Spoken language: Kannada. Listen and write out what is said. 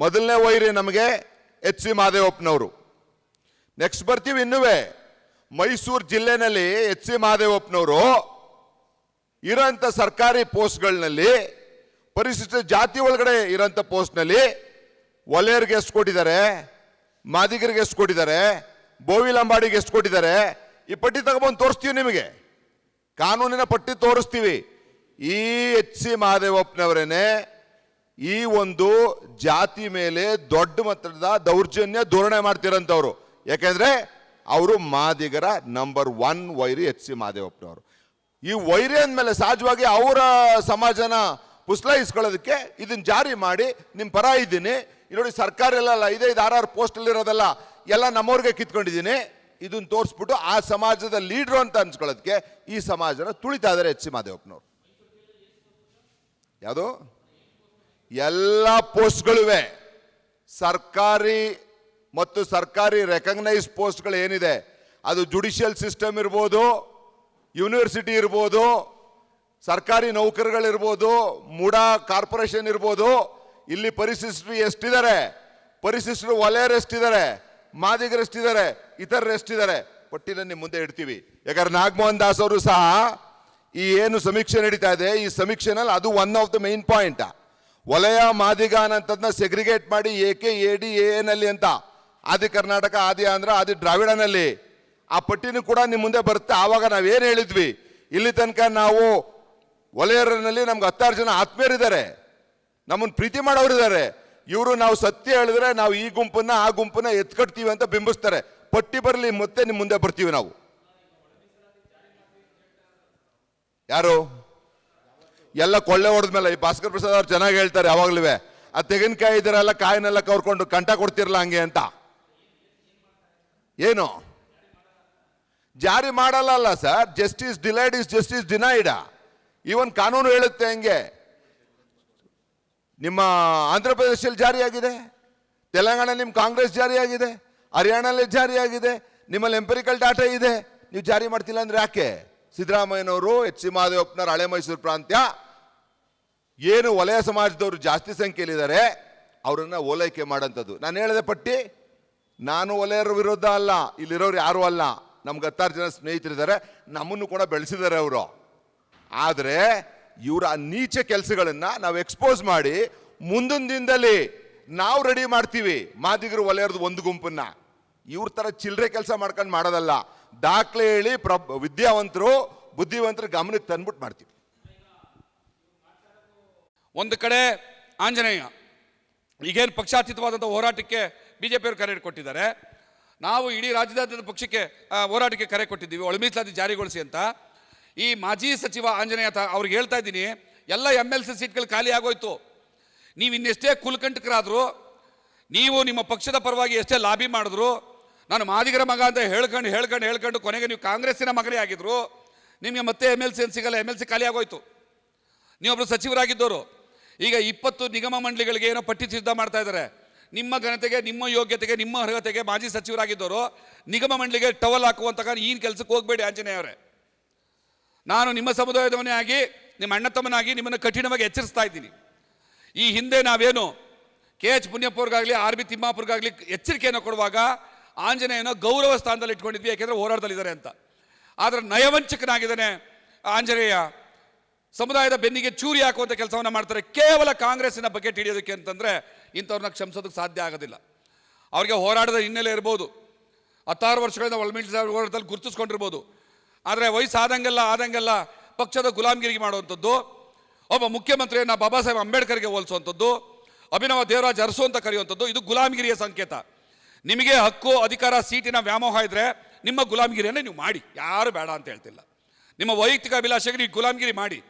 ಮೊದಲನೇ ವೈರಿ ನಮಗೆ ಎಚ್ ಸಿ ಮಹದೇವಪ್ಪನವರು ನೆಕ್ಸ್ಟ್ ಬರ್ತೀವಿ ಇನ್ನುವೇ. ಮೈಸೂರು ಜಿಲ್ಲೆನಲ್ಲಿ ಎಚ್ ಸಿ ಮಹದೇವಪ್ಪನವರು ಇರೋಂಥ ಸರ್ಕಾರಿ ಪೋಸ್ಟ್ಗಳಲ್ಲಿ, ಪರಿಶಿಷ್ಟ ಜಾತಿ ಒಳಗಡೆ ಇರೋಂಥ ಪೋಸ್ಟ್ನಲ್ಲಿ ಒಲೆಯರ್ಗೆ ಎಷ್ಟು ಕೊಟ್ಟಿದ್ದಾರೆ ಮಾದಿಗರಿಗೆ ಎಷ್ಟು ಕೊಟ್ಟಿದ್ದಾರೆ ಬೋವಿಲಂಬಾಡಿಗೆ ಎಷ್ಟು ಕೊಟ್ಟಿದ್ದಾರೆ. ಈ ಪಟ್ಟಿ ತಗೊಬಂದು ತೋರಿಸ್ತೀವಿ ನಿಮಗೆ. ಕಾನೂನಿನ ಪಟ್ಟಿ ತೋರಿಸ್ತೀವಿ. ಈ ಎಚ್ ಸಿ ಮಹದೇವಪ್ಪನವರೇನೆ ಈ ಒಂದು ಜಾತಿ ಮೇಲೆ ದೊಡ್ಡ ಮಟ್ಟದ ದೌರ್ಜನ್ಯ ಧೋರಣೆ ಮಾಡ್ತಿರೋಂಥವ್ರು. ಯಾಕೆಂದ್ರೆ ಅವರು ಮಾದಿಗರ ನಂಬರ್ ಒನ್ ವೈರಿ ಎಚ್ ಸಿ ಮಹದೇವಪ್ಪನವರು ಈ ವೈರಿ ಅಂದಮೇಲೆ ಸಹಜವಾಗಿ ಅವರ ಸಮಾಜನ ಪುಸ್ಲಾಯಿಸ್ಕೊಳ್ಳೋದಕ್ಕೆ ಇದನ್ನ ಜಾರಿ ಮಾಡಿ ನಿಮ್ಮ ಪರ ಇದ್ದೀನಿ. ನೋಡಿ ಸರ್ಕಾರ ಎಲ್ಲ ಅಲ್ಲ, ಇದೇ, ಇದು ಆರ್ ಆರ್ ಪೋಸ್ಟಲ್ಲಿ ಇರೋದಲ್ಲ, ಎಲ್ಲ ನಮ್ಮವ್ರಿಗೆ ಕಿತ್ಕೊಂಡಿದ್ದೀನಿ. ಇದನ್ನ ತೋರಿಸ್ಬಿಟ್ಟು ಆ ಸಮಾಜದ ಲೀಡ್ರು ಅಂತ ಅನ್ಸ್ಕೊಳ್ಳೋದಕ್ಕೆ ಈ ಸಮಾಜನ ತುಳಿತಾ ಇದ್ದಾರೆ ಎಚ್ ಸಿ ಮಾದೇವಪ್ಪನವ್ರು. ಯಾವುದು? ಎಲ್ಲ ಪೋಸ್ಟ್ಗಳಿವೆ. ಸರ್ಕಾರಿ ಮತ್ತು ಸರ್ಕಾರಿ ರೆಕಗ್ನೈಸ್ ಪೋಸ್ಟ್ಗಳು ಏನಿದೆ? ಅದು ಜುಡಿಷಿಯಲ್ ಸಿಸ್ಟಮ್ ಇರ್ಬೋದು, ಯೂನಿವರ್ಸಿಟಿ ಇರ್ಬೋದು, ಸರ್ಕಾರಿ ನೌಕರಿಗಳಿರ್ಬೋದು, ಮೂಡಾ ಕಾರ್ಪೊರೇಷನ್ ಇರ್ಬೋದು. ಇಲ್ಲಿ ಪರಿಶಿಷ್ಟರು ಎಷ್ಟಿದ್ದಾರೆ? ಪರಿಶಿಷ್ಟರು ವಲಯರು ಎಷ್ಟಿದ್ದಾರೆ ಮಾದಿಗರು ಎಷ್ಟಿದ್ದಾರೆ ಇತರರು ಎಷ್ಟಿದ್ದಾರೆ ಪಟ್ಟಿನ ನಿಮ್ಮ ಮುಂದೆ ಇಡ್ತೀವಿ. ಯಾಕಂದ್ರೆ ನಾಗಮೋಹನ್ ದಾಸ್ ಅವರು ಸಹ ಈ ಏನು ಸಮೀಕ್ಷೆ ನಡೀತಾ ಇದೆ, ಈ ಸಮೀಕ್ಷೆನಲ್ಲಿ ಅದು one of the main point ವಲಯ ಮಾದಿಗ ಅನ್ನೋಂಥದ್ದನ್ನ ಸೆಗ್ರಿಗೇಟ್ ಮಾಡಿ A K A D A ನಲ್ಲಿ ಅಂತ. ಆದಿ ಕರ್ನಾಟಕ, ಆದಿ ಆಂಧ್ರ, ಆದಿ ದ್ರಾವಿಡನಲ್ಲಿ. ಆ ಪಟ್ಟಿನೂ ಕೂಡ ನಿಮ್ಮ ಮುಂದೆ ಬರುತ್ತೆ. ಆವಾಗ ನಾವೇನು ಹೇಳಿದ್ವಿ? ಇಲ್ಲಿ ತನಕ ನಾವು ವಲಯರಲ್ಲಿ ನಮ್ಗೆ ಹತ್ತಾರು ಜನ ಆತ್ಮೀಯರಿದ್ದಾರೆ. ನಮ್ಮನ್ನು ಪ್ರೀತಿ ಮಾಡೋರಿದ್ದಾರೆ. ಇವರು ನಾವು ಸತ್ಯ ಹೇಳಿದ್ರೆ ನಾವು ಈ ಗುಂಪನ್ನ, ಆ ಗುಂಪನ್ನ ಎತ್ಕಟ್ತೀವಿ ಅಂತ ಬಿಂಬಿಸ್ತಾರೆ. ಪಟ್ಟಿ ಬರಲಿ, ಮತ್ತೆ ನಿಮ್ಮ ಮುಂದೆ ಬರ್ತೀವಿ ನಾವು. ಯಾರು? ಎಲ್ಲ ಕೊಳ್ಳೆ ಹೊಡೆದ್ಮೇಲೆ ಈ ಭಾಸ್ಕರ್ ಪ್ರಸಾದ್ ಅವ್ರು ಚೆನ್ನಾಗಿ ಹೇಳ್ತಾರೆ ಯಾವಾಗ್ಲೂ ಆ ತೆಂಗಿನಕಾಯಿ ಇದರೆಲ್ಲ ಕಾಯಿನೆಲ್ಲ ಕವ್ರ್ಕೊಂಡು ಕಂಟ ಕೊಡ್ತಿರಲ್ಲ ಹಂಗೆ ಅಂತ? ಏನು? ಜಾರಿ ಮಾಡಲ್ಲ sir justice delayed is justice denied even ಕಾನೂನು ಹೇಳುತ್ತೆ ಹಂಗೆ. ನಿಮ್ಮ ಆಂಧ್ರ ಪ್ರದೇಶದಲ್ಲಿ ಜಾರಿಯಾಗಿದೆ ತೆಲಂಗಾಣ ನಿಮ್ಮ ಕಾಂಗ್ರೆಸ್ ಜಾರಿಯಾಗಿದೆ ಹರಿಯಾಣಲ್ಲಿ ಜಾರಿಯಾಗಿದೆ, ನಿಮ್ಮಲ್ಲಿ ಎಂಪೆರಿಕಲ್ ಡಾಟಾ ಇದೆ, ನೀವು ಜಾರಿ ಮಾಡ್ತಿಲ್ಲ ಅಂದ್ರೆ ಯಾಕೆ? ಸಿದ್ದರಾಮಯ್ಯನವರು, ಎಚ್ ಸಿ ಮಹದೇವಪ್ಪನವ್ರ ಹಳೆ ಮೈಸೂರು ಪ್ರಾಂತ್ಯ ಏನು ವಲಯ ಸಮಾಜದವರು ಜಾಸ್ತಿ ಸಂಖ್ಯೆಯಲ್ಲಿದ್ದಾರೆ, ಅವರನ್ನು ಓಲೈಕೆ ಮಾಡೋಂಥದ್ದು. ನಾನು ಹೇಳಿದೆ ಪಟ್ಟಿ, ನಾನು ವಲಯರ ವಿರೋಧ ಅಲ್ಲ, ಇಲ್ಲಿರೋರು ಯಾರು ಅಲ್ಲ. ನಮ್ಗೆ ಹತ್ತಾರು ಜನ ಸ್ನೇಹಿತರಿದ್ದಾರೆ, ನಮ್ಮನ್ನು ಕೂಡ ಬೆಳೆಸಿದ್ದಾರೆ ಅವರು. ಆದರೆ, ಇವರ ನೀಚ ಕೆಲಸಗಳನ್ನು ನಾವು ಎಕ್ಸ್ಪೋಸ್ ಮಾಡಿ, ಮುಂದಿನ ದಿನದಲ್ಲಿ ನಾವು ರೆಡಿ ಮಾಡ್ತೀವಿ, ಮಾದಿಗರು ವಲಯರದ ಒಂದು ಗುಂಪನ್ನ. ಇವ್ರ ಥರ ಚಿಲ್ಲರೆ ಕೆಲಸ ಮಾಡ್ಕೊಂಡು ಮಾಡೋದಲ್ಲ. ದಾಖಲೆ ಹೇಳಿ ಪ್ರ ವಿದ್ಯಾವಂತರು, ಬುದ್ಧಿವಂತರು ಗಮನಕ್ಕೆ ತಂದ್ಬಿಟ್ಟು ಮಾಡ್ತೀವಿ. ಒಂದು ಕಡೆ ಆಂಜನೇಯ. ಈಗೇನು ಪಕ್ಷಾತೀತವಾದಂಥ ಹೋರಾಟಕ್ಕೆ ಬಿ ಜೆ ಪಿಯವರು ಕರೆ ಕೊಟ್ಟಿದ್ದಾರೆ. ನಾವು ಇಡೀ ರಾಜ್ಯದಾದ್ಯಂತ ಪಕ್ಷಕ್ಕೆ ಹೋರಾಟಕ್ಕೆ ಕರೆ ಕೊಟ್ಟಿದ್ದೀವಿ. ಒಳಮೀಸಲಾತಿ ಜಾರಿಗೊಳಿಸಿ ಅಂತ. ಈ ಮಾಜಿ ಸಚಿವ ಆಂಜನೇಯ ಅವ್ರಿಗೆ ಹೇಳ್ತಾ ಇದ್ದೀನಿ, ಎಲ್ಲ ಎಂ ಎಲ್ ಸಿ ಸೀಟ್ಗಳು ಖಾಲಿ ಆಗೋಯ್ತು. ನೀವು ಇನ್ನೆಷ್ಟೇ ಕುಲಕಂಟಕರಾದರು ನೀವು ನಿಮ್ಮ ಪಕ್ಷದ ಪರವಾಗಿ ಎಷ್ಟೇ ಲಾಬಿ ಮಾಡಿದ್ರು, ನಾನು ಮಾದಿಗರ ಮಗ ಅಂತ ಹೇಳ್ಕೊಂಡು ಹೇಳ್ಕೊಂಡು ಹೇಳ್ಕೊಂಡು ಕೊನೆಗೆ ನೀವು ಕಾಂಗ್ರೆಸ್ಸಿನ ಮಗನೇ ಆಗಿದ್ರು, ನಿಮಗೆ ಮತ್ತೆ ಎಂ ಎಲ್ ಸಿ ಏನು ಸಿಗಲ್ಲ ಎಂ ಎಲ್ ಸಿ ಖಾಲಿ ಆಗೋಯ್ತು. ನೀವೊಬ್ಬರು ಸಚಿವರಾಗಿದ್ದವರು ಈಗ ಇಪ್ಪತ್ತು ನಿಗಮ ಮಂಡಳಿಗಳಿಗೆ ಏನೋ ಪಟ್ಟಿ ಸಿದ್ಧ ಮಾಡ್ತಾ ಇದ್ದಾರೆ. ನಿಮ್ಮ ಘನತೆಗೆ, ನಿಮ್ಮ ಯೋಗ್ಯತೆಗೆ, ನಿಮ್ಮ ಅರ್ಹತೆಗೆ ಮಾಜಿ ಸಚಿವರಾಗಿದ್ದವರು ನಿಗಮ ಮಂಡಳಿಗೆ ಟವಲ್ ಹಾಕುವಂತಹ ಈನ್ ಕೆಲಸಕ್ಕೆ ಹೋಗಬೇಡಿ ಆಂಜನೇಯ ಅವರೇ. ನಾನು ನಿಮ್ಮ ಸಮುದಾಯದವನೇ ಆಗಿ, ನಿಮ್ಮ ಅಣ್ಣ ತಮ್ಮನಾಗಿ ನಿಮ್ಮನ್ನು ಕಠಿಣವಾಗಿ ಎಚ್ಚರಿಸ್ತಾ ಇದ್ದೀನಿ. ಈ ಹಿಂದೆ ನಾವೇನು ಕೆ ಎಚ್ ಪುಣ್ಯಪ್ಪವ್ರಿಗಾಗಲಿ, ಆರ್ ಬಿ ತಿಮ್ಮಾಪುರ್ಗಾಗಲಿ ಎಚ್ಚರಿಕೆಯನ್ನು ಕೊಡುವಾಗ ಆಂಜನೇಯನ ಗೌರವ ಸ್ಥಾನದಲ್ಲಿ ಇಟ್ಕೊಂಡಿದ್ವಿ, ಯಾಕೆಂದರೆ ಹೋರಾಟದಲ್ಲಿದ್ದಾರೆ ಅಂತ. ಆದರೆ ನಯವಂಚಕನಾಗಿದ್ದಾನೆ ಆಂಜನೇಯ. ಸಮುದಾಯದ ಬೆನ್ನಿಗೆ ಚೂರಿ ಹಾಕುವಂಥ ಕೆಲಸವನ್ನು ಮಾಡ್ತಾರೆ. ಕೇವಲ ಕಾಂಗ್ರೆಸ್ಸಿನ ಬಗ್ಗೆ ಹಿಡಿಯೋದಕ್ಕೆ ಅಂತಂದರೆ ಇಂಥವ್ರನ್ನ ಕ್ಷಮಿಸೋದಕ್ಕೆ ಸಾಧ್ಯ ಆಗೋದಿಲ್ಲ. ಅವರಿಗೆ ಹೋರಾಟದ ಹಿನ್ನೆಲೆ ಇರ್ಬೋದು. ಹತ್ತಾರು ವರ್ಷಗಳಿಂದ ಒಳಮೀಟಲ್ ಹೋರಾಟದಲ್ಲಿ ಗುರುತಿಸ್ಕೊಂಡಿರ್ಬೋದು. ಆದರೆ ವಯಸ್ಸಾದಂಗೆಲ್ಲ ಆದಂಗೆಲ್ಲ ಪಕ್ಷದ ಗುಲಾಮಗಿರಿ ಮಾಡುವಂಥದ್ದು, ಒಬ್ಬ ಮುಖ್ಯಮಂತ್ರಿಯನ್ನು ಬಾಬಾ ಸಾಹೇಬ್ ಅಂಬೇಡ್ಕರ್ಗೆ ಹೋಲಿಸುವಂಥದ್ದು, ಅಭಿನವ ದೇವರಾಜ್ ಅರಸು ಅಂತ ಕರೆಯುವಂಥದ್ದು, ಇದು ಗುಲಾಮಗಿರಿಯ ಸಂಕೇತ. ನಿಮಗೆ ಹಕ್ಕು, ಅಧಿಕಾರ, ಸೀಟಿನ ವ್ಯಾಮೋಹ ಇದ್ರೆ ನಿಮ್ಮ ಗುಲಾಮಗಿರಿಯನ್ನು ನೀವು ಮಾಡಿ. ಯಾರು ಬೇಡ ಅಂತ ಹೇಳ್ತಿಲ್ಲ. ನಿಮ್ಮ ವೈಯಕ್ತಿಕ ಅಭಿಲಾಷೆಗೆ ನೀವು ಗುಲಾಮಗಿರಿ ಮಾಡಿ.